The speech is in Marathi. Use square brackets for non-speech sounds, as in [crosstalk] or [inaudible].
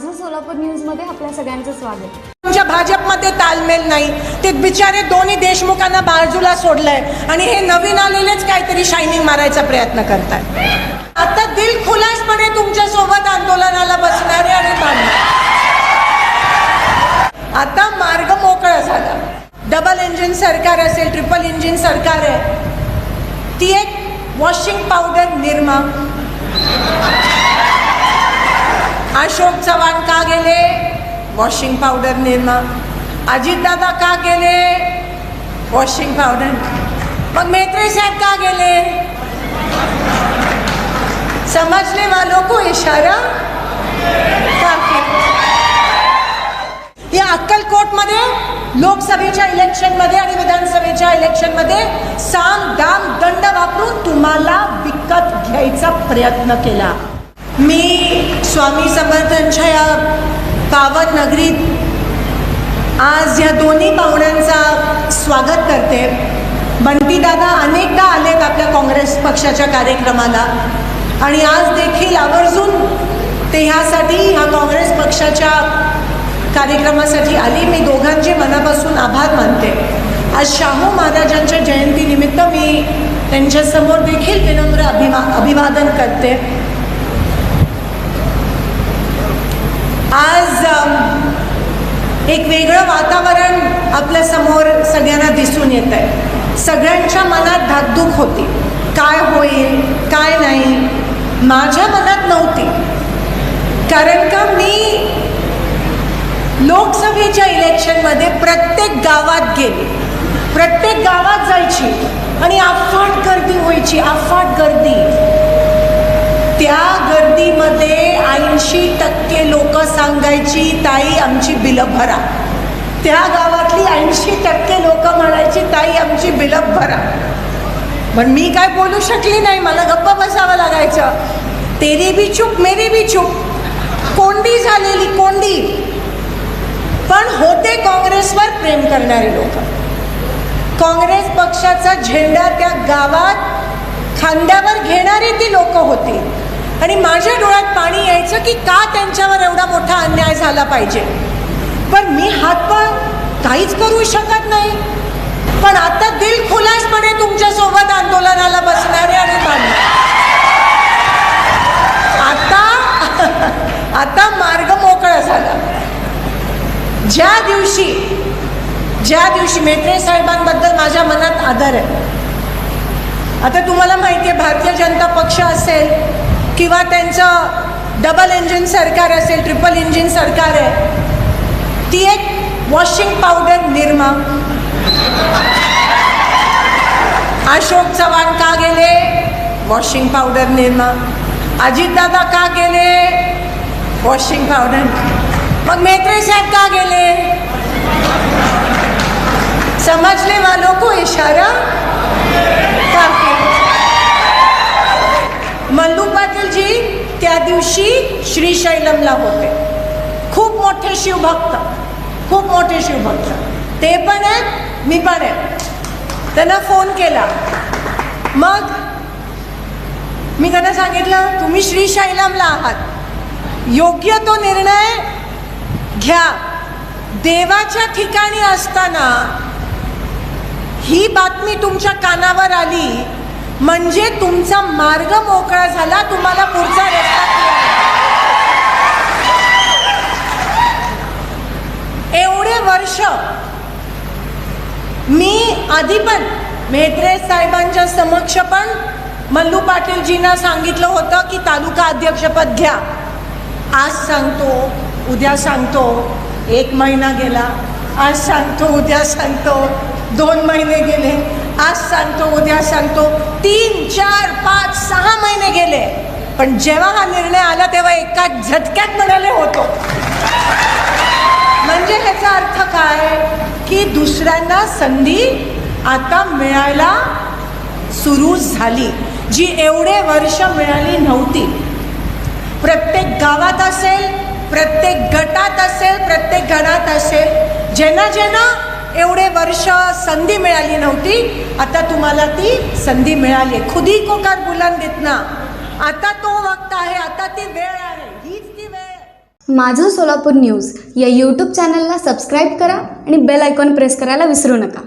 माझं सोलापूर न्यूजमध्ये आपल्या सगळ्यांचं स्वागत. तुमच्या भाजपमध्ये तालमेल नाही. ते बिचारे दोन्ही देशमुखांना बाजूला सोडलंय आणि हे नवीन आलेलेच काहीतरी शायनिंग मारायचा प्रयत्न करतात आता दिल खुलासपणे तुमच्यासोबत आंदोलनाला बसणारे आणि आता मार्ग मोकळा झाला. डबल इंजिन सरकार असेल ट्रिपल इंजिन सरकार आहे. ती एक वॉशिंग पावडर निर्मा अशोक चव्हाण का गेले? वॉशिंग पावडर निर्मा अजितदादा का गेले? Washing powder. मग मेत्रे साहेब का गेले? समजले वालों को इशारा? या अक्कलकोटमध्ये लोकसभेच्या इलेक्शनमध्ये आणि विधानसभेच्या इलेक्शनमध्ये सांग दाम दंड वापरून तुम्हाला विकत घ्यायचा प्रयत्न केला. मी स्वामी समर्थांच्या या पावन नगरीत आज या दोन्ही पाहुण्यांचा स्वागत करते. बंटीदादा अनेकदा आलेत आपल्या काँग्रेस पक्षाच्या कार्यक्रमाला आणि आज देखील आवर्जून ते ह्यासाठी ह्या काँग्रेस पक्षाच्या कार्यक्रमासाठी आली. मी दोघांचे मनापासून आभार मानते. आज शाहू महाराजांच्या जयंतीनिमित्त मी त्यांच्यासमोर देखील विनम्र अभिमा अभिवादन करते आज अम, एक वेगळं वातावरण आपल्यासमोर सगळ्यांना दिसून येत आहे. सगळ्यांच्या मनात धाकधूक होती. काय होईल काय नाही माझ्या मनात नव्हती. कारण का मी लोकसभेच्या इलेक्शनमध्ये प्रत्येक गावात गेले. प्रत्येक गावात जायची आणि अफाट गर्दी व्हायची अफाट गर्दी. त्या गर्दीमध्ये ऐंशी टक्के लोक सांगायची ताई आमची बिलं भरा. त्या गावातली ऐंशी टक्के लोक म्हणायची ताई आमची बिलं भरा. पण मी काय बोलू शकली नाही मला गप्पा बसावं लागायचं. तेरी बी चूप मेरी बी चूप कोंडी झालेली कोंडी. पण होते काँग्रेसवर प्रेम करणारे लोक. काँग्रेस पक्षाचा झेंडा त्या गावात खांद्यावर घेणारी ती लोक होती. आणि माझ्या डोळ्यात पाणी यायचं की का झाला पाहिजे. पण मी हातपाय काहीच करू शकत नाही. पण आता दिल खुलासपणे तुमच्यासोबत आंदोलनाला बसणारे आणि आता [laughs] आता मार्ग मोकळा झाला. ज्या दिवशी ज्या दिवशी मेत्रे साहेबांबद्दल माझ्या मनात आदर आहे. आता तुम्हाला माहिती आहे भारतीय जनता पक्ष असेल किंवा त्यांचं डबल इंजिन सरकार असेल ट्रिपल इंजिन सरकार आहे ती एक वॉशिंग पावडर निर्मा. अशोक चव्हाण का गेले? Washing powder Nirma. अजितदादा का गेले? Washing powder. मग मेत्रे साहेब का गेले? समजले वालों को इशारा? काफी मल्लू पाटील जी त्या दिवशी श्रीशैलमला होते. खूप मोठे शिवभक्त खूप मोठे शिवभक्त. ते पण आहेत मी पण आहे. त्यांना फोन केला. मग मी त्यांना सांगितलं तुम्ही श्रीशैलमला आहात. योग्य तो निर्णय घ्या. देवाच्या ठिकाणी असताना ही बातमी तुमच्या कानावर आली. म्हणजे तुमचा मार्ग मोकळा झाला तुम्हाला पुढचा रस्ता clear. एवढे वर्ष मी आधी पण मेहत्रे साहेबांच्या समक्ष पण मल्लू पाटीलजींना सांगितलं होतं की तालुका अध्यक्षपद घ्या. आज सांगतो उद्या सांगतो एक महिना गेला आज सांगतो उद्या सांगतो दोन महिने गेले आज सांगतो उद्या सांगतो तीन चार पाच सहा महिने गेले. पण जेव्हा हा निर्णय आला तेव्हा एका झटक्यात म्हणाले होतो. म्हणजे ह्याचा अर्थ काय? की दुसऱ्यांना संधी आता मिळायला सुरू झाली जी एवढे वर्ष मिळाली नव्हती. प्रत्येक गावात असेल प्रत्येक गटात असेल प्रत्येक घरात असेल ज्यांना ज्यांना एवढे वर्ष संधी मिळाली नव्हती आता तुम्हाला ती संधी मिळाली. खुदी को कर बुलंद ना आता तो वक्त आहे आता ती वेळ आहे हीच ती वेळ. आहे माझं सोलापूर न्यूज या यूट्यूब चॅनलला सबस्क्राईब करा आणि बेल आयकॉन प्रेस करायला विसरू नका.